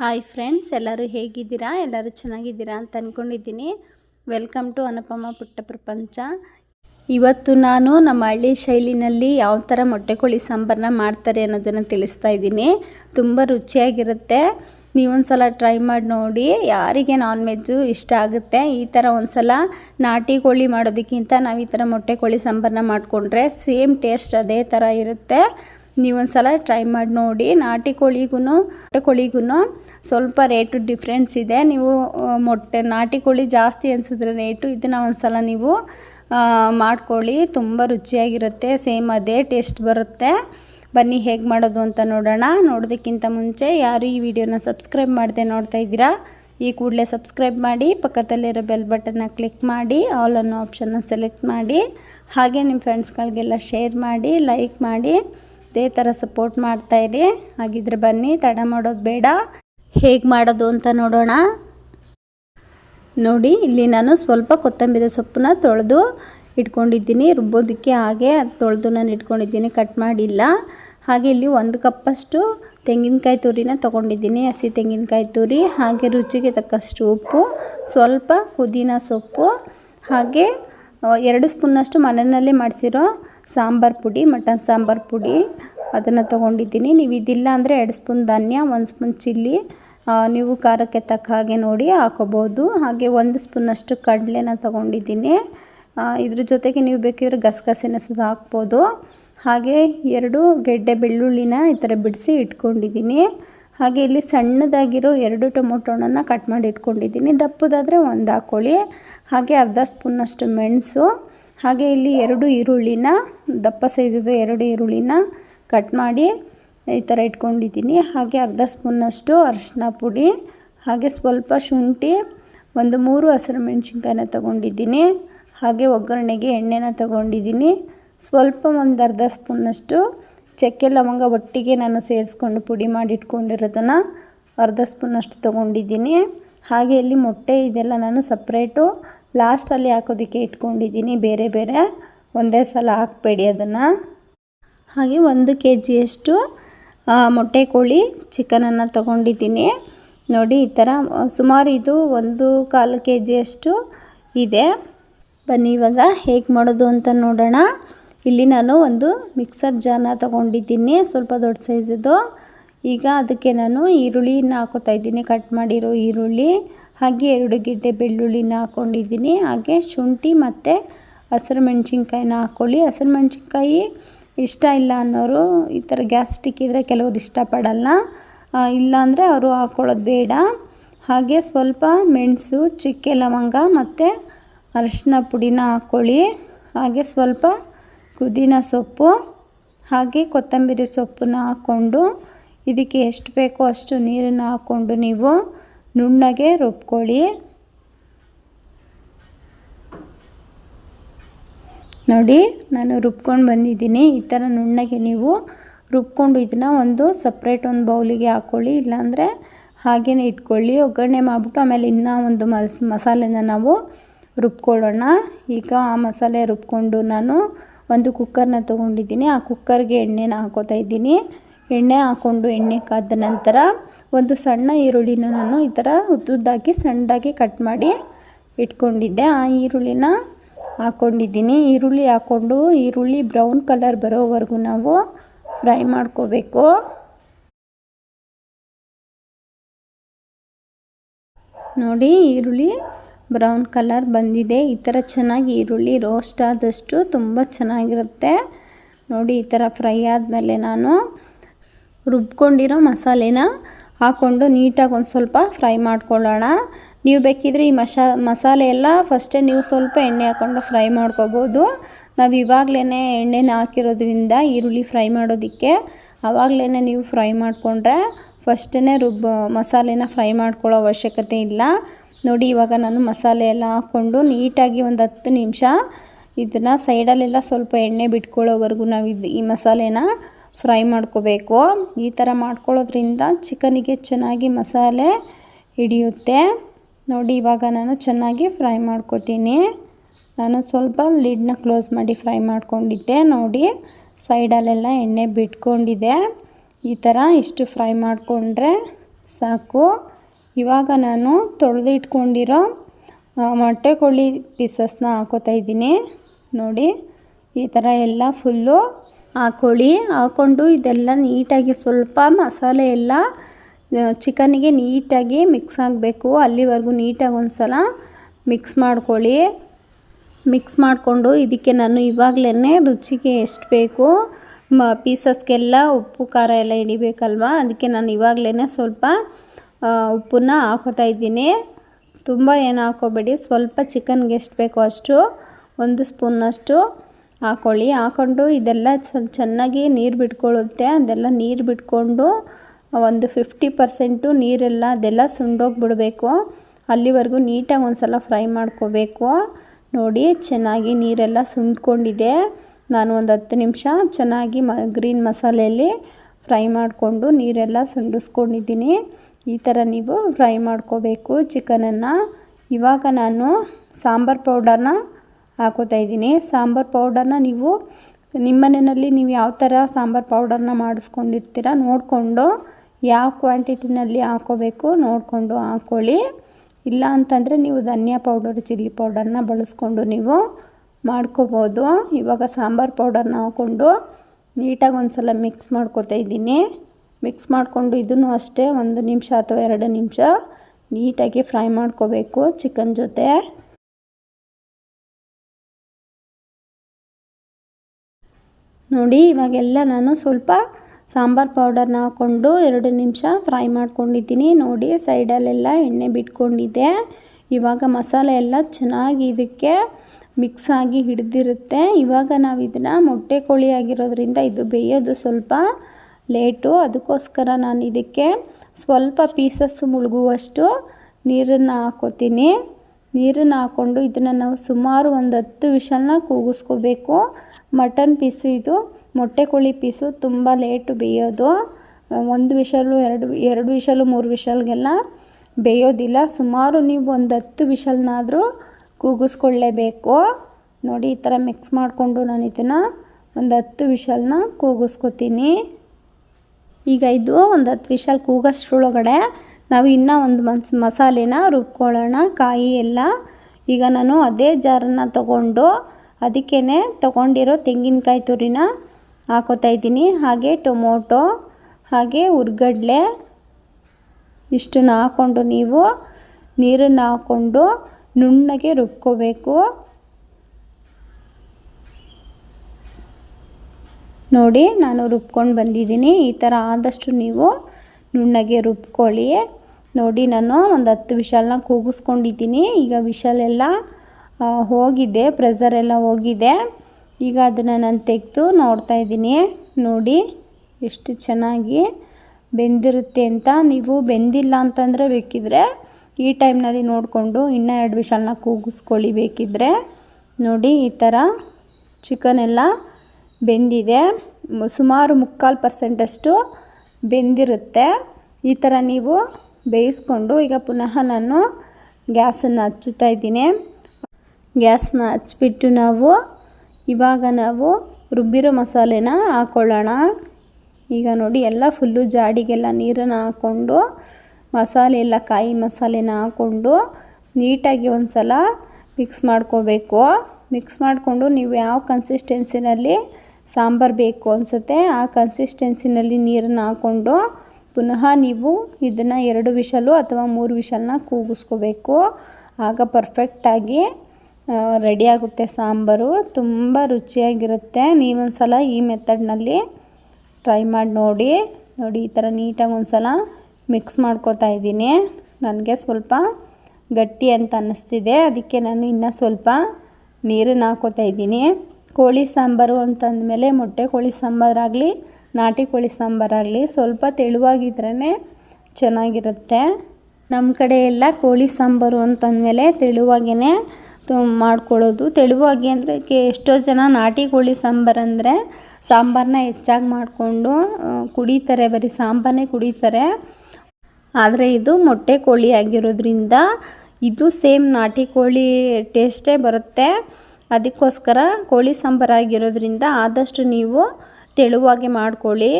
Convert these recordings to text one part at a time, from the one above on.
Hi friends, ಎಲ್ಲರೂ ಹೇಗಿದ್ದೀರಾ? ಎಲ್ಲರೂ ಚೆನ್ನಾಗಿದ್ದೀರಾ ಅಂತ ಅಂದ್ಕೊಂಡಿದ್ದೀನಿ ವೆಲ್ಕಮ್ ಟು ಅನುಪಮ ಪುಟ್ಟ ಪ್ರಪಂಚ. ಇವತ್ತು ನಾನು ನಮ್ಮ ಹಳ್ಳಿ ಶೈಲಿನಲ್ಲಿ ಯಾವ ಥರ ಮೊಟ್ಟೆ ಕೋಳಿ ಸಾಂಬಾರನ್ನ ಮಾಡ್ತಾರೆ ಅನ್ನೋದನ್ನು ತಿಳಿಸ್ತಾ ಇದ್ದೀನಿ. ತುಂಬ ರುಚಿಯಾಗಿರುತ್ತೆ. ನೀವೊಂದು ಸಲ ಟ್ರೈ ಮಾಡಿ ನೋಡಿ. ಯಾರಿಗೆ ನಾನ್ ವೆಜ್ಜು ಇಷ್ಟ ಆಗುತ್ತೆ, ಈ ಥರ ಒಂದು ಸಲ ನಾಟಿ ಕೋಳಿ ಮಾಡೋದಕ್ಕಿಂತ ನಾವು ಈ ಥರ ಮೊಟ್ಟೆ ಕೋಳಿ ಸಾಂಬಾರನ್ನ ಮಾಡಿಕೊಂಡ್ರೆ ಸೇಮ್ ಟೇಸ್ಟ್ ಅದೇ ಥರ ಇರುತ್ತೆ. ನೀವೊಂದು ಸಲ ಟ್ರೈ ಮಾಡಿ ನೋಡಿ. ನಾಟಿ ಕೋಳಿಗೂ ಮೊಟ್ಟೆ ಕೋಳಿಗೂ ಸ್ವಲ್ಪ ರೇಟು ಡಿಫ್ರೆನ್ಸ್ ಇದೆ. ನೀವು ಮೊಟ್ಟೆ, ನಾಟಿ ಕೋಳಿ ಜಾಸ್ತಿ ಅನಿಸಿದ್ರೆ ರೇಟು ಇದನ್ನು ಒಂದು ಸಲ ನೀವು ಮಾಡ್ಕೊಳ್ಳಿ. ತುಂಬ ರುಚಿಯಾಗಿರುತ್ತೆ ಸೇಮ್ ಅದೇ ಟೇಸ್ಟ್ ಬರುತ್ತೆ. ಬನ್ನಿ, ಹೇಗೆ ಮಾಡೋದು ಅಂತ ನೋಡೋಣ. ನೋಡೋದಕ್ಕಿಂತ ಮುಂಚೆ ಯಾರು ಈ ವಿಡಿಯೋನ ಸಬ್ಸ್ಕ್ರೈಬ್ ಮಾಡದೆ ನೋಡ್ತಾ ಇದ್ದೀರಾ, ಈ ಕೂಡಲೇ ಸಬ್ಸ್ಕ್ರೈಬ್ ಮಾಡಿ, ಪಕ್ಕದಲ್ಲಿರೋ ಬೆಲ್ ಬಟನ್ನ ಕ್ಲಿಕ್ ಮಾಡಿ ಆಲ್ ಅನ್ನೋ ಆಪ್ಷನ್ನ ಸೆಲೆಕ್ಟ್ ಮಾಡಿ, ಹಾಗೆ ನಿಮ್ಮ ಫ್ರೆಂಡ್ಸ್ಗಳಿಗೆಲ್ಲ ಶೇರ್ ಮಾಡಿ ಲೈಕ್ ಮಾಡಿ. ಇದೇ ಥರ ಸಪೋರ್ಟ್ ಮಾಡ್ತಾಯಿರಿ ಹಾಗಿದ್ರೆ ಬನ್ನಿ, ತಡ ಮಾಡೋದು ಬೇಡ. ಹೇಗೆ ಮಾಡೋದು ಅಂತ ನೋಡೋಣ. ನೋಡಿ, ಇಲ್ಲಿ ನಾನು ಸ್ವಲ್ಪ ಕೊತ್ತಂಬರಿ ಸೊಪ್ಪನ್ನ ತೊಳೆದು ಇಟ್ಕೊಂಡಿದ್ದೀನಿ. ರುಬ್ಬೋದಕ್ಕೆ ಹಾಗೆ ಅದು ತೊಳೆದು ನಾನು ಇಟ್ಕೊಂಡಿದ್ದೀನಿ ಕಟ್ ಮಾಡಿಲ್ಲ. ಹಾಗೆ ಇಲ್ಲಿ ಒಂದು ಕಪ್ಪಷ್ಟು ತೆಂಗಿನಕಾಯಿ ತುರಿನ ತೊಗೊಂಡಿದ್ದೀನಿ, ಹಸಿ ತೆಂಗಿನಕಾಯಿ ತುರಿ, ಹಾಗೆ ರುಚಿಗೆ ತಕ್ಕಷ್ಟು ಉಪ್ಪು, ಸ್ವಲ್ಪ ಪುದೀನ ಸೊಪ್ಪು, ಹಾಗೆ ಎರಡು ಸ್ಪೂನಷ್ಟು ಮನೆಯಲ್ಲೇ ಮಾಡಿಸಿರೋ ಸಾಂಬಾರು ಪುಡಿ, ಮಟನ್ ಸಾಂಬಾರು ಪುಡಿ ಅದನ್ನು ತೊಗೊಂಡಿದ್ದೀನಿ. ನೀವು ಇದಿಲ್ಲ ಅಂದರೆ ಎರಡು ಸ್ಪೂನ್ ಧಾನ್ಯ, ಒಂದು ಸ್ಪೂನ್ ಚಿಲ್ಲಿ ನೀವು ಖಾರಕ್ಕೆ ತಕ್ಕ ಹಾಗೆ ನೋಡಿ ಹಾಕೋಬೋದು ಹಾಗೆ ಒಂದು ಸ್ಪೂನಷ್ಟು ಕಡಲೆನ ತೊಗೊಂಡಿದ್ದೀನಿ. ಇದ್ರ ಜೊತೆಗೆ ನೀವು ಬೇಕಿದ್ರೆ ಗಸಗಸೆನ ಸುದ ಹಾಕ್ಬೋದು. ಹಾಗೆ ಎರಡು ಗೆಡ್ಡೆ ಬೆಳ್ಳುಳ್ಳಿನ ಈ ಥರ ಬಿಡಿಸಿ ಇಟ್ಕೊಂಡಿದ್ದೀನಿ. ಹಾಗೆ ಇಲ್ಲಿ ಸಣ್ಣದಾಗಿರೋ ಎರಡು ಟೊಮೊಟೊ ಹಣ್ಣನ್ನು ಕಟ್ ಮಾಡಿ ಇಟ್ಕೊಂಡಿದ್ದೀನಿ. ದಪ್ಪದಾದರೆ ಒಂದು ಹಾಕ್ಕೊಳ್ಳಿ ಹಾಗೆ ಅರ್ಧ ಸ್ಪೂನಷ್ಟು ಮೆಣಸು. ಹಾಗೆ ಇಲ್ಲಿ ಎರಡು ಈರುಳ್ಳಿನ ದಪ್ಪ ಸೈಜದು ಎರಡು ಈರುಳ್ಳಿನ ಕಟ್ ಮಾಡಿ ಈ ಥರ ಇಟ್ಕೊಂಡಿದ್ದೀನಿ. ಹಾಗೆ ಅರ್ಧ ಸ್ಪೂನಷ್ಟು ಅರಶಿನ ಪುಡಿ, ಹಾಗೆ ಸ್ವಲ್ಪ ಶುಂಠಿ, ಒಂದು ಮೂರು ಹಸಿರು ಮೆಣಸಿನ್ಕಾಯಿನ ತೊಗೊಂಡಿದ್ದೀನಿ. ಹಾಗೆ ಒಗ್ಗರಣೆಗೆ ಎಣ್ಣೆನ ತೊಗೊಂಡಿದ್ದೀನಿ. ಸ್ವಲ್ಪ ಒಂದು ಅರ್ಧ ಸ್ಪೂನಷ್ಟು ಚಕ್ಕೆ ಲವಂಗ ಒಟ್ಟಿಗೆ ನಾನು ಸೇರಿಸ್ಕೊಂಡು ಪುಡಿ ಮಾಡಿ ಇಟ್ಕೊಂಡಿರೋದನ್ನು ಅರ್ಧ ಸ್ಪೂನಷ್ಟು ತೊಗೊಂಡಿದ್ದೀನಿ. ಹಾಗೆ ಇಲ್ಲಿ ಮೊಟ್ಟೆ ಇದೆಲ್ಲ ನಾನು ಸಪ್ರೇಟು ಲಾಸ್ಟಲ್ಲಿ ಹಾಕೋದಕ್ಕೆ ಇಟ್ಕೊಂಡಿದ್ದೀನಿ ಬೇರೆ ಬೇರೆ. ಒಂದೇ ಸಲ ಹಾಕಬೇಡಿ ಅದನ್ನು. ಹಾಗೆ ಒಂದು ಕೆ ಜಿಯಷ್ಟು ಮೊಟ್ಟೆ ಕೋಳಿ ಚಿಕನನ್ನು ತಗೊಂಡಿದ್ದೀನಿ. ನೋಡಿ, ಈ ಥರ ಸುಮಾರು ಇದು ಒಂದು ಕಾಲು ಕೆ ಜಿಯಷ್ಟು ಇದೆ. ಬನ್ನಿ, ಇವಾಗ ಹೇಗೆ ಮಾಡೋದು ಅಂತ ನೋಡೋಣ. ಇಲ್ಲಿ ನಾನು ಒಂದು ಮಿಕ್ಸರ್ ಜಾನ ತಗೊಂಡಿದ್ದೀನಿ, ಸ್ವಲ್ಪ ದೊಡ್ಡ ಸೈಜದು. ಈಗ ಅದಕ್ಕೆ ನಾನು ಈರುಳ್ಳಿನ ಹಾಕೋತಾ ಇದ್ದೀನಿ, ಕಟ್ ಮಾಡಿರೋ ಈರುಳ್ಳಿ. ಹಾಗೆ ಎರಡು ಗಿಡ್ಡೆ ಬೆಳ್ಳುಳ್ಳಿನ ಹಾಕ್ಕೊಂಡಿದ್ದೀನಿ ಹಾಗೆ ಶುಂಠಿ ಮತ್ತು ಹಸಿರು ಮೆಣಸಿನ್ಕಾಯಿನ ಹಾಕ್ಕೊಳ್ಳಿ ಹಸಿರು ಮೆಣಸಿನ್ಕಾಯಿ ಇಷ್ಟ ಇಲ್ಲ ಅನ್ನೋರು ಈ ಥರ ಗ್ಯಾಸ್ಟಿಕ್ ಇದ್ದರೆ ಕೆಲವರು ಇಷ್ಟಪಡಲ್ಲ. ಇಲ್ಲಾಂದರೆ ಅವರು ಹಾಕ್ಕೊಳ್ಳೋದು ಬೇಡ. ಹಾಗೆ ಸ್ವಲ್ಪ ಮೆಣಸು, ಚಿಕ್ಕೆ ಲವಂಗ ಮತ್ತು ಅರಿಶಿನ ಪುಡಿನ ಹಾಕ್ಕೊಳ್ಳಿ ಹಾಗೆ ಸ್ವಲ್ಪ ಪುದೀನ ಸೊಪ್ಪು, ಹಾಗೆ ಕೊತ್ತಂಬರಿ ಸೊಪ್ಪನ್ನ ಹಾಕ್ಕೊಂಡು ಇದಕ್ಕೆ ಎಷ್ಟು ಬೇಕೋ ಅಷ್ಟು ನೀರನ್ನು ಹಾಕ್ಕೊಂಡು ನೀವು ನುಣ್ಣಗೆ ರುಬ್ಕೊಳ್ಳಿ. ನೋಡಿ, ನಾನು ರುಬ್ಕೊಂಡು ಬಂದಿದ್ದೀನಿ. ಈ ಥರ ನುಣ್ಣಗೆ ನೀವು ರುಬ್ಕೊಂಡು ಇದನ್ನು ಒಂದು ಸಪ್ರೇಟ್ ಒಂದು ಬೌಲಿಗೆ ಹಾಕ್ಕೊಳ್ಳಿ ಇಲ್ಲಾಂದರೆ ಹಾಗೇ ಇಟ್ಕೊಳ್ಳಿ. ಒಗ್ಗರಣೆ ಮಾಡಿಬಿಟ್ಟು ಆಮೇಲೆ ಇನ್ನೂ ಒಂದು ಮಸ್, ಮಸಾಲೆನ ನಾವು ರುಬ್ಕೊಳ್ಳೋಣ. ಈಗ ಆ ಮಸಾಲೆ ರುಬ್ಕೊಂಡು ನಾನು ಒಂದು ಕುಕ್ಕರ್ನ ತೊಗೊಂಡಿದ್ದೀನಿ. ಆ ಕುಕ್ಕರ್ಗೆ ಎಣ್ಣೆನ ಹಾಕೋತಾ ಇದ್ದೀನಿ. ಎಣ್ಣೆ ಹಾಕ್ಕೊಂಡು ಎಣ್ಣೆ ಕಾದ ನಂತರ ಒಂದು ಸಣ್ಣ ಈರುಳ್ಳಿನ ನಾನು ಈ ಥರ ಉದ್ದುದ್ದಾಗಿ ಸಣ್ಣದಾಗಿ ಕಟ್ ಮಾಡಿ ಇಟ್ಕೊಂಡಿದ್ದೆ. ಆ ಈರುಳ್ಳಿನ ಹಾಕ್ಕೊಂಡಿದ್ದೀನಿ ಈರುಳ್ಳಿ ಹಾಕ್ಕೊಂಡು ಈರುಳ್ಳಿ ಬ್ರೌನ್ ಕಲರ್ ಬರೋವರೆಗೂ ನಾವು ಫ್ರೈ ಮಾಡ್ಕೋಬೇಕು. ನೋಡಿ, ಈರುಳ್ಳಿ ಬ್ರೌನ್ ಕಲರ್ ಬಂದಿದೆ. ಈ ಥರ ಚೆನ್ನಾಗಿ ಈರುಳ್ಳಿ ರೋಸ್ಟ್ ಆದಷ್ಟು ತುಂಬ ಚೆನ್ನಾಗಿರುತ್ತೆ. ನೋಡಿ, ಈ ಥರ ಫ್ರೈ ಆದಮೇಲೆ ನಾನು ರುಬ್ಕೊಂಡಿರೋ ಮಸಾಲೆನ ಹಾಕ್ಕೊಂಡು ನೀಟಾಗಿ ಒಂದು ಸ್ವಲ್ಪ ಫ್ರೈ ಮಾಡ್ಕೊಳ್ಳೋಣ. ನೀವು ಬೇಕಿದ್ರೆ ಈ ಮಶಾ, ಮಸಾಲೆ ಎಲ್ಲ ಫಸ್ಟೇ ನೀವು ಸ್ವಲ್ಪ ಎಣ್ಣೆ ಹಾಕ್ಕೊಂಡು ಫ್ರೈ ಮಾಡ್ಕೋಬೋದು. ನಾವು ಇವಾಗಲೇ ಎಣ್ಣೆನ ಹಾಕಿರೋದ್ರಿಂದ ಈರುಳ್ಳಿ ಫ್ರೈ ಮಾಡೋದಕ್ಕೆ ಆವಾಗಲೇ ನೀವು ಫ್ರೈ ಮಾಡಿಕೊಂಡ್ರೆ ಫಸ್ಟೇ ರುಬ್ಬ, ಮಸಾಲೆನ ಫ್ರೈ ಮಾಡ್ಕೊಳ್ಳೋ ಅವಶ್ಯಕತೆ ಇಲ್ಲ. ನೋಡಿ ಇವಾಗ ನಾನು ಮಸಾಲೆ ಎಲ್ಲ ಹಾಕ್ಕೊಂಡು ನೀಟಾಗಿ ಒಂದು ಹತ್ತು ನಿಮಿಷ ಇದನ್ನು ಸೈಡಲ್ಲೆಲ್ಲ ಸ್ವಲ್ಪ ಎಣ್ಣೆ ಬಿಟ್ಕೊಳ್ಳೋವರೆಗೂ ನಾವು ಇದು, ಈ ಮಸಾಲೆನ ಫ್ರೈ ಮಾಡ್ಕೋಬೇಕು. ಈ ಥರ ಮಾಡ್ಕೊಳ್ಳೋದ್ರಿಂದ ಚಿಕನಿಗೆ ಚೆನ್ನಾಗಿ ಮಸಾಲೆ ಹಿಡಿಯುತ್ತೆ. ನೋಡಿ, ಇವಾಗ ನಾನು ಚೆನ್ನಾಗಿ ಫ್ರೈ ಮಾಡ್ಕೋತೀನಿ. ನಾನು ಸ್ವಲ್ಪ ಲಿಡ್ನ ಕ್ಲೋಸ್ ಮಾಡಿ ಫ್ರೈ ಮಾಡ್ಕೊಂಡಿದ್ದೆ. ನೋಡಿ, ಸೈಡಲ್ಲೆಲ್ಲ ಎಣ್ಣೆ ಬಿಟ್ಕೊಂಡಿದೆ. ಈ ಥರ ಇಷ್ಟು ಫ್ರೈ ಮಾಡಿಕೊಂಡ್ರೆ ಸಾಕು. ಇವಾಗ ನಾನು ತೊಳೆದಿಟ್ಕೊಂಡಿರೋ ಮೊಟ್ಟೆ ಕೋಳಿ ಪೀಸಸ್ನ ಹಾಕೋತಾ ಇದ್ದೀನಿ. ನೋಡಿ, ಈ ಥರ ಎಲ್ಲ ಫುಲ್ಲು ಹಾಕೊಳ್ಳಿ ಹಾಕ್ಕೊಂಡು ಇದೆಲ್ಲ ನೀಟಾಗಿ ಸ್ವಲ್ಪ ಮಸಾಲೆ ಎಲ್ಲ ಚಿಕನ್ನಿಗೆ ನೀಟಾಗಿ ಮಿಕ್ಸ್ ಆಗಬೇಕು. ಅಲ್ಲಿವರೆಗೂ ನೀಟಾಗಿ ಒಂದು ಸಲ ಮಿಕ್ಸ್ ಮಾಡ್ಕೊಳ್ಳಿ. ಮಿಕ್ಸ್ ಮಾಡಿಕೊಂಡು ಇದಕ್ಕೆ ನಾನು ಇವಾಗಲೇ ರುಚಿಗೆ ಎಷ್ಟು ಬೇಕು, ಮ, ಪೀಸಸ್ಗೆಲ್ಲ ಉಪ್ಪು, ಖಾರ ಎಲ್ಲ ಹಿಡಿಬೇಕಲ್ವಾ? ಅದಕ್ಕೆ ನಾನು ಇವಾಗಲೇ ಸ್ವಲ್ಪ ಉಪ್ಪನ್ನು ಹಾಕೋತಾ ಇದ್ದೀನಿ. ತುಂಬ ಏನು ಹಾಕೋಬೇಡಿ, ಸ್ವಲ್ಪ ಚಿಕನ್ಗೆ ಎಷ್ಟು ಬೇಕೋ ಅಷ್ಟು, ಒಂದು ಸ್ಪೂನಷ್ಟು ಹಾಕೊಳ್ಳಿ. ಹಾಕ್ಕೊಂಡು ಇದೆಲ್ಲ ಚೆನ್ನಾಗಿ ನೀರು ಬಿಟ್ಕೊಳ್ಳುತ್ತೆ. ಅದೆಲ್ಲ ನೀರು ಬಿಟ್ಕೊಂಡು ಒಂದು ಫಿಫ್ಟಿ ಪರ್ಸೆಂಟು ನೀರೆಲ್ಲ ಅದೆಲ್ಲ ಸುಂಡೋಗಿಬಿಡಬೇಕು. ಅಲ್ಲಿವರೆಗೂ ನೀಟಾಗಿ ಒಂದು ಸಲ ಫ್ರೈ ಮಾಡ್ಕೋಬೇಕು. ನೋಡಿ, ಚೆನ್ನಾಗಿ ನೀರೆಲ್ಲ ಸುಂಡ್ಕೊಂಡಿದೆ. ನಾನು ಒಂದು ಹತ್ತು ನಿಮಿಷ ಚೆನ್ನಾಗಿ ಮ ಗ್ರೀನ್ ಮಸಾಲೆಯಲ್ಲಿ ಫ್ರೈ ಮಾಡಿಕೊಂಡು ನೀರೆಲ್ಲ ಸುಂಡಿಸ್ಕೊಂಡಿದ್ದೀನಿ. ಈ ಥರ ನೀವು ಫ್ರೈ ಮಾಡ್ಕೋಬೇಕು ಚಿಕನನ್ನು. ಇವಾಗ ನಾನು ಸಾಂಬಾರು ಪೌಡರ್ನ ಹಾಕೋತಾ ಇದ್ದೀನಿ. ಸಾಂಬಾರು ಪೌಡರ್ನ ನೀವು ನಿಮ್ಮ ಮನೆಯಲ್ಲಿ ನೀವು ಯಾವ ಥರ ಸಾಂಬಾರು ಪೌಡರ್ನ ಮಾಡಿಸ್ಕೊಂಡಿರ್ತೀರ ನೋಡಿಕೊಂಡು ಯಾವ ಕ್ವಾಂಟಿಟಿನಲ್ಲಿ ಹಾಕೋಬೇಕು ನೋಡಿಕೊಂಡು ಹಾಕ್ಕೊಳ್ಳಿ ಇಲ್ಲ ಅಂತಂದರೆ ನೀವು ಧನಿಯಾ ಪೌಡರ್, ಚಿಲ್ಲಿ ಪೌಡರ್ನ ಬಳಸ್ಕೊಂಡು ನೀವು ಮಾಡ್ಕೋಬೋದು. ಇವಾಗ ಸಾಂಬಾರು ಪೌಡರ್ನ ಹಾಕ್ಕೊಂಡು ನೀಟಾಗಿ ಒಂದು ಸಲ ಮಿಕ್ಸ್ ಮಾಡ್ಕೊತಾ ಇದ್ದೀನಿ. ಮಿಕ್ಸ್ ಮಾಡಿಕೊಂಡು ಇದನ್ನು ಅಷ್ಟೇ ಒಂದು ನಿಮಿಷ ಅಥವಾ ಎರಡು ನಿಮಿಷ ನೀಟಾಗಿ ಫ್ರೈ ಮಾಡ್ಕೋಬೇಕು ಚಿಕನ್ ಜೊತೆ. ನೋಡಿ ಇವಾಗೆಲ್ಲ ನಾನು ಸ್ವಲ್ಪ ಸಾಂಬಾರು ಪೌಡರ್ನ ಹಾಕ್ಕೊಂಡು ಎರಡು ನಿಮಿಷ ಫ್ರೈ ಮಾಡ್ಕೊಂಡಿದ್ದೀನಿ. ನೋಡಿ, ಸೈಡಲ್ಲೆಲ್ಲ ಎಣ್ಣೆ ಬಿಟ್ಕೊಂಡಿದ್ದೆ ಇವಾಗ ಮಸಾಲೆ ಎಲ್ಲ ಚೆನ್ನಾಗಿ ಇದಕ್ಕೆ ಮಿಕ್ಸ್ ಆಗಿ ಹಿಡಿದಿರುತ್ತೆ. ಇವಾಗ ನಾವು ಇದನ್ನು ಮೊಟ್ಟೆ ಕೋಳಿ ಆಗಿರೋದ್ರಿಂದ ಇದು ಬೇಯೋದು ಸ್ವಲ್ಪ ಲೇಟು. ಅದಕ್ಕೋಸ್ಕರ ನಾನು ಇದಕ್ಕೆ ಸ್ವಲ್ಪ ಪೀಸಸ್ ಮುಳುಗುವಷ್ಟು ನೀರನ್ನು ಹಾಕೋತೀನಿ. ನೀರನ್ನು ಹಾಕ್ಕೊಂಡು ಇದನ್ನು ನಾವು ಸುಮಾರು ಒಂದು ಹತ್ತು ವಿಷಲ್ನ ಕೂಗಿಸ್ಕೋಬೇಕು. ಮಟನ್ ಪೀಸು ಇದು. ಮೊಟ್ಟೆ ಕೋಳಿ ಪೀಸು ತುಂಬ ಲೇಟು ಬೇಯೋದು. ಒಂದು ವಿಷಲು ಎರಡು ಎರಡು ವಿಷಲು ಮೂರು ವಿಷಲ್ಗೆಲ್ಲ ಬೇಯೋದಿಲ್ಲ. ಸುಮಾರು ನೀವು ಒಂದು ಹತ್ತು ವಿಷಲ್ನಾದರೂ ಕೂಗಿಸ್ಕೊಳ್ಳೇಬೇಕು ನೋಡಿ, ಈ ಥರ ಮಿಕ್ಸ್ ಮಾಡಿಕೊಂಡು ನಾನು ಇದನ್ನು ಒಂದು ಹತ್ತು ವಿಷಲ್ನ ಕೂಗಿಸ್ಕೊತೀನಿ. ಈಗ ಇದು ಒಂದು ಹತ್ತು ವಿಷಲ್ ಕೂಗಷ್ಟ್ರೊಳಗಡೆ ನಾವು ಇನ್ನೂ ಒಂದು ಮನ್ಸ್ ಮಸಾಲೆನ ರುಬ್ಕೊಳ್ಳೋಣ, ಕಾಯಿ ಎಲ್ಲ. ಈಗ ನಾನು ಅದೇ ಜಾರನ್ನು ತಗೊಂಡು ಅದಕ್ಕೇ ತಗೊಂಡಿರೋ ತೆಂಗಿನಕಾಯಿ ತುರಿನ ಹಾಕೋತಾ ಇದ್ದೀನಿ. ಹಾಗೆ ಟೊಮೊಟೊ, ಹಾಗೆ ಹುರ್ಗಡ್ಲೆ ಇಷ್ಟನ್ನು ಹಾಕ್ಕೊಂಡು ನೀವು ನೀರನ್ನು ಹಾಕ್ಕೊಂಡು ನುಣ್ಣಗೆ ರುಬ್ಕೋಬೇಕು. ನೋಡಿ, ನಾನು ರುಬ್ಕೊಂಡು ಬಂದಿದ್ದೀನಿ. ಈ ಥರ ಆದಷ್ಟು ನೀವು ನುಣ್ಣಗೆ ರುಬ್ಕೊಳ್ಳಿ. ನೋಡಿ, ನಾನು ಒಂದು ಹತ್ತು ವಿಶಾಲನ್ನ ಕೂಗಿಸ್ಕೊಂಡಿದ್ದೀನಿ. ಈಗ ವಿಶಾಲ್ ಎಲ್ಲ ಹೋಗಿದೆ ಪ್ರೆಸರ್ ಎಲ್ಲ ಹೋಗಿದೆ. ಈಗ ಅದನ್ನು ನಾನು ತೆಗೆದು ನೋಡ್ತಾ ಇದ್ದೀನಿ. ನೋಡಿ, ಎಷ್ಟು ಚೆನ್ನಾಗಿ ಬೆಂದಿರುತ್ತೆ ಅಂತ. ನೀವು ಬೆಂದಿಲ್ಲ ಅಂತಂದರೆ ಬೇಕಿದ್ರೆ ಈ ಟೈಮ್ನಲ್ಲಿ ನೋಡಿಕೊಂಡು ಇನ್ನೂ ಎರಡು ವಿಶಾಲನ್ನ ಕೂಗಿಸ್ಕೊಳ್ಳಿ ಬೇಕಿದ್ದರೆ ನೋಡಿ, ಈ ಥರ ಚಿಕನ್ ಎಲ್ಲ ಬೆಂದಿದೆ. ಸುಮಾರು ಮುಕ್ಕಾಲು ಪರ್ಸೆಂಟಷ್ಟು ಬೆಂದಿರುತ್ತೆ. ಈ ಥರ ನೀವು ಬೇಯಿಸ್ಕೊಂಡು ಈಗ ಪುನಃ ನಾನು ಗ್ಯಾಸನ್ನು ಹಚ್ಚುತ್ತಾ ಇದ್ದೀನಿ. ಗ್ಯಾಸ್ನ ಹಚ್ಬಿಟ್ಟು ನಾವು ಇವಾಗ ನಾವು ರುಬ್ಬಿರೋ ಮಸಾಲೆನ ಹಾಕ್ಕೊಳ್ಳೋಣ ಈಗ ನೋಡಿ ಎಲ್ಲ ಫುಲ್ಲು ಜಾಡಿಗೆಲ್ಲ ನೀರನ್ನು ಹಾಕ್ಕೊಂಡು ಮಸಾಲೆ ಎಲ್ಲ ಕಾಯಿ ಮಸಾಲೆನ ಹಾಕ್ಕೊಂಡು ನೀಟಾಗಿ ಒಂದು ಸಲ ಮಿಕ್ಸ್ ಮಾಡ್ಕೋಬೇಕು. ಮಿಕ್ಸ್ ಮಾಡಿಕೊಂಡು ನೀವು ಯಾವ ಕನ್ಸಿಸ್ಟೆನ್ಸಿನಲ್ಲಿ ಸಾಂಬಾರು ಬೇಕು ಅನಿಸುತ್ತೆ ಆ ಕನ್ಸಿಸ್ಟೆನ್ಸಿನಲ್ಲಿ ನೀರನ್ನು ಹಾಕ್ಕೊಂಡು ಪುನಃ ನೀವು ಇದನ್ನು ಎರಡು ವಿಷಲು ಅಥವಾ ಮೂರು ವಿಷಲನ್ನ ಕೂಗಿಸ್ಕೋಬೇಕು. ಆಗ ಪರ್ಫೆಕ್ಟಾಗಿ ರೆಡಿಯಾಗುತ್ತೆ ಸಾಂಬಾರು. ತುಂಬ ರುಚಿಯಾಗಿರುತ್ತೆ. ನೀವೊಂದು ಸಲ ಈ ಮೆಥಡ್ನಲ್ಲಿ ಟ್ರೈ ಮಾಡಿ ನೋಡಿ. ನೋಡಿ, ಈ ಥರ ನೀಟಾಗಿ ಒಂದು ಸಲ ಮಿಕ್ಸ್ ಮಾಡ್ಕೋತಾ ಇದ್ದೀನಿ. ನನಗೆ ಸ್ವಲ್ಪ ಗಟ್ಟಿ ಅಂತ ಅನ್ನಿಸ್ತಿದೆ. ಅದಕ್ಕೆ ನಾನು ಇನ್ನೂ ಸ್ವಲ್ಪ ನೀರನ್ನು ಹಾಕೋತಾ ಇದ್ದೀನಿ. ಕೋಳಿ ಸಾಂಬಾರು ಅಂತಂದಮೇಲೆ ಮೊಟ್ಟೆ ಕೋಳಿ ಸಾಂಬಾರಾಗಲಿ ನಾಟಿ ಕೋಳಿ ಸಾಂಬಾರಾಗಲಿ ಸ್ವಲ್ಪ ತೆಳುವಾಗಿದ್ರೇ ಚೆನ್ನಾಗಿರುತ್ತೆ. ನಮ್ಮ ಕಡೆ ಎಲ್ಲ ಕೋಳಿ ಸಾಂಬಾರು ಅಂತಂದಮೇಲೆ ತೆಳುವಾಗೇ ಮಾಡ್ಕೊಳ್ಳೋದು. ತೆಳುವಾಗಿ ಅಂದರೆ ಕೆ ಎಷ್ಟೋ ಜನ ನಾಟಿ ಕೋಳಿ ಸಾಂಬಾರು ಅಂದರೆ ಸಾಂಬಾರನ್ನ ಹೆಚ್ಚಾಗಿ ಮಾಡಿಕೊಂಡು ಕುಡಿತಾರೆ, ಬರೀ ಸಾಂಬಾರನ್ನೇ ಕುಡಿತಾರೆ. ಆದರೆ ಇದು ಮೊಟ್ಟೆ ಕೋಳಿ ಆಗಿರೋದ್ರಿಂದ ಇದು ಸೇಮ್ ನಾಟಿ ಕೋಳಿ ಟೇಸ್ಟೇ ಬರುತ್ತೆ. ಅದಕ್ಕೋಸ್ಕರ ಕೋಳಿ ಸಾಂಬಾರು ಆಗಿರೋದ್ರಿಂದ ಆದಷ್ಟು ನೀವು ತೆಳುವಾಗಿ ಮಾಡ್ಕೊಳ್ಳಿ.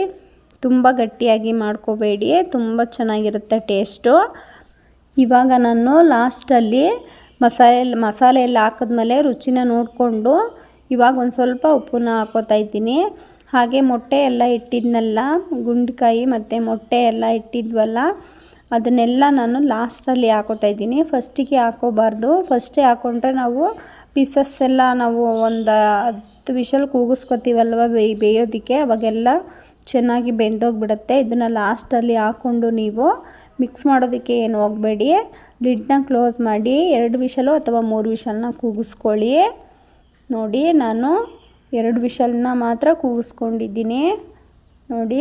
ತುಂಬ ಗಟ್ಟಿಯಾಗಿ ಮಾಡ್ಕೋಬೇಡಿ. ತುಂಬ ಚೆನ್ನಾಗಿರುತ್ತೆ ಟೇಸ್ಟು. ಇವಾಗ ನಾನು ಲಾಸ್ಟಲ್ಲಿ ಮಸಾಲೆ ಮಸಾಲೆ ಎಲ್ಲ ಹಾಕಿದ್ಮೇಲೆ ರುಚಿನ ನೋಡಿಕೊಂಡು ಇವಾಗ ಒಂದು ಸ್ವಲ್ಪ ಉಪ್ಪನ್ನ ಹಾಕೋತಾ ಇದ್ದೀನಿ. ಹಾಗೆ ಮೊಟ್ಟೆ ಎಲ್ಲ ಇಟ್ಟಿದ್ನಲ್ಲ ಗುಂಡ್ಕಾಯಿ ಮತ್ತು ಮೊಟ್ಟೆ ಎಲ್ಲ ಇಟ್ಟಿದ್ವಲ್ಲ, ಅದನ್ನೆಲ್ಲ ನಾನು ಲಾಸ್ಟಲ್ಲಿ ಹಾಕೋತಾ ಇದ್ದೀನಿ. ಫಸ್ಟಿಗೆ ಹಾಕೋಬಾರ್ದು. ಫಸ್ಟೇ ಹಾಕ್ಕೊಂಡ್ರೆ ನಾವು ಪೀಸಸ್ ಎಲ್ಲ ನಾವು ಒಂದು ಹತ್ತು ವಿಶಲ್ ಕೂಗಿಸ್ಕೊತೀವಲ್ವ ಬೇಯ್, ಬೇಯೋದಕ್ಕೆ, ಅವಾಗೆಲ್ಲ ಚೆನ್ನಾಗಿ ಬೆಂದೋಗಿಬಿಡುತ್ತೆ. ಇದನ್ನು ಲಾಸ್ಟಲ್ಲಿ ಹಾಕ್ಕೊಂಡು ನೀವು ಮಿಕ್ಸ್ ಮಾಡೋದಕ್ಕೆ ಏನು ಹೋಗಬೇಡಿ. ಲಿಡ್ನ ಕ್ಲೋಸ್ ಮಾಡಿ ಎರಡು ವಿಶಲು ಅಥವಾ ಮೂರು ವಿಶಲನ್ನ ಕೂಗಿಸ್ಕೊಳ್ಳಿ. ನೋಡಿ, ನಾನು ಎರಡು ವಿಶಲನ್ನ ಮಾತ್ರ ಕೂಗಿಸ್ಕೊಂಡಿದ್ದೀನಿ. ನೋಡಿ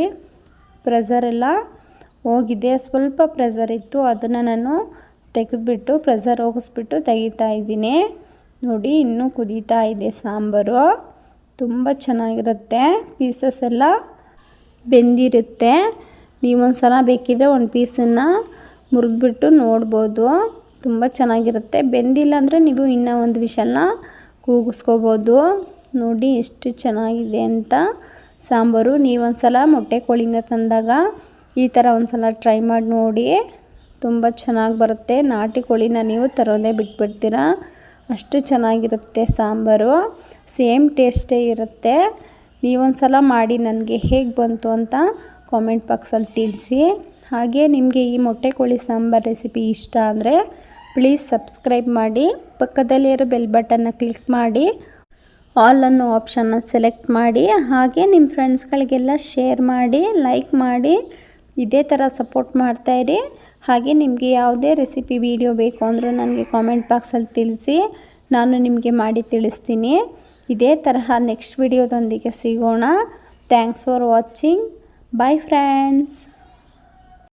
ಪ್ರೆಸರೆಲ್ಲ ಹೋಗಿದೆ. ಸ್ವಲ್ಪ ಪ್ರೆಸರ್ ಇತ್ತು. ಅದನ್ನು ನಾನು ತೆಗೆದುಬಿಟ್ಟು ಪ್ರೆಸರ್ ಹೋಗಿಸ್ಬಿಟ್ಟು ತೆಗಿತಾ ಇದ್ದೀನಿ. ನೋಡಿ, ಇನ್ನೂ ಕುದೀತಾ ಇದೆ ಸಾಂಬಾರು. ತುಂಬ ಚೆನ್ನಾಗಿರುತ್ತೆ. ಪೀಸಸ್ ಎಲ್ಲ ಬೆಂದಿರುತ್ತೆ. ನೀವೊಂದು ಸಲ ಬೇಕಿದ್ರೆ ಒಂದು ಪೀಸನ್ನು ಮುರಿದ್ಬಿಟ್ಟು ನೋಡ್ಬೋದು. ತುಂಬ ಚೆನ್ನಾಗಿರುತ್ತೆ. ಬೆಂದಿಲ್ಲ ಅಂದರೆ ನೀವು ಇನ್ನೂ ಒಂದು ವಿಷಲ್ನ ಕೂಗಿಸ್ಕೋಬೋದು. ನೋಡಿ ಎಷ್ಟು ಚೆನ್ನಾಗಿದೆ ಅಂತ. ಸಾಂಬಾರು ನೀವೊಂದು ಸಲ ಮೊಟ್ಟೆ ಕೋಳಿಯಿಂದ ತಂದಾಗ ಈ ಥರ ಒಂದು ಸಲ ಟ್ರೈ ಮಾಡಿ ನೋಡಿ. ತುಂಬ ಚೆನ್ನಾಗಿ ಬರುತ್ತೆ. ನಾಟಿ ಕೋಳಿನ ನೀವು ತರೋದೇ ಬಿಟ್ಬಿಡ್ತೀರಾ. ಅಷ್ಟು ಚೆನ್ನಾಗಿರುತ್ತೆ ಸಾಂಬಾರು. ಸೇಮ್ ಟೇಸ್ಟೇ ಇರುತ್ತೆ. ನೀವೊಂದು ಸಲ ಮಾಡಿ ನನಗೆ ಹೇಗೆ ಬಂತು ಅಂತ ಕಾಮೆಂಟ್ ಬಾಕ್ಸಲ್ಲಿ ತಿಳಿಸಿ. ಹಾಗೆ ನಿಮಗೆ ಈ ಮೊಟ್ಟೆ ಕೋಳಿ ಸಾಂಬಾರು ರೆಸಿಪಿ ಇಷ್ಟ ಅಂದರೆ ಪ್ಲೀಸ್ ಸಬ್ಸ್ಕ್ರೈಬ್ ಮಾಡಿ ಪಕ್ಕದಲ್ಲಿರೋ ಬೆಲ್ ಬಟನ್ನ ಕ್ಲಿಕ್ ಮಾಡಿ ಆಲ್ ಅನ್ನೋ ಆಪ್ಷನ್ನ ಸೆಲೆಕ್ಟ್ ಮಾಡಿ, ಹಾಗೆ ನಿಮ್ಮ ಫ್ರೆಂಡ್ಸ್ಗಳಿಗೆಲ್ಲ ಶೇರ್ ಮಾಡಿ ಲೈಕ್ ಮಾಡಿ, ಇದೇ ಥರ ಸಪೋರ್ಟ್ ಮಾಡ್ತಾಯಿರಿ ಹಾಗೆ ನಿಮಗೆ ಯಾವುದೇ ರೆಸಿಪಿ ವಿಡಿಯೋ ಬೇಕು ಅಂದರೂ ನನಗೆ ಕಾಮೆಂಟ್ ಬಾಕ್ಸಲ್ಲಿ ತಿಳಿಸಿ, ನಾನು ನಿಮಗೆ ಮಾಡಿ ತಿಳಿಸ್ತೀನಿ. ಇದೇ ತರಹ ನೆಕ್ಸ್ಟ್ ವಿಡಿಯೋದೊಂದಿಗೆ ಸಿಗೋಣ. Thanks for watching bye friends